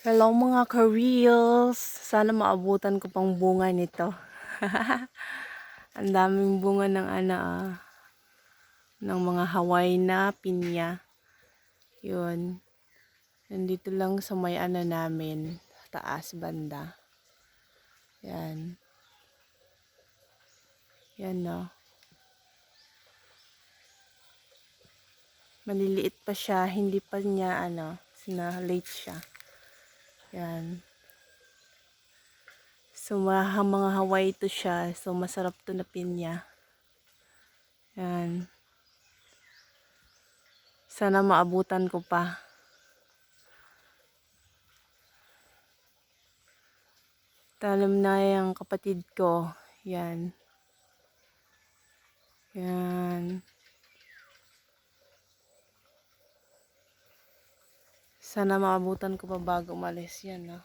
Hello mga ka-reels! Sana maabutan ko pang bunga nito. Ang daming bunga ng ano ah, ng mga Hawaii na pinya. Yun. Nandito lang sa may ano namin, taas banda. Yan. Yan no. Maliliit pa siya, hindi pa niya ano, sina late siya. Yan. So, mga, mga Hawaii to siya. So, masarap to na pinya. Yan. Sana maabutan ko pa. Talam na yung kapatid ko. Yan. Yan. Sana maabutan ko pa bago umalis yan, no?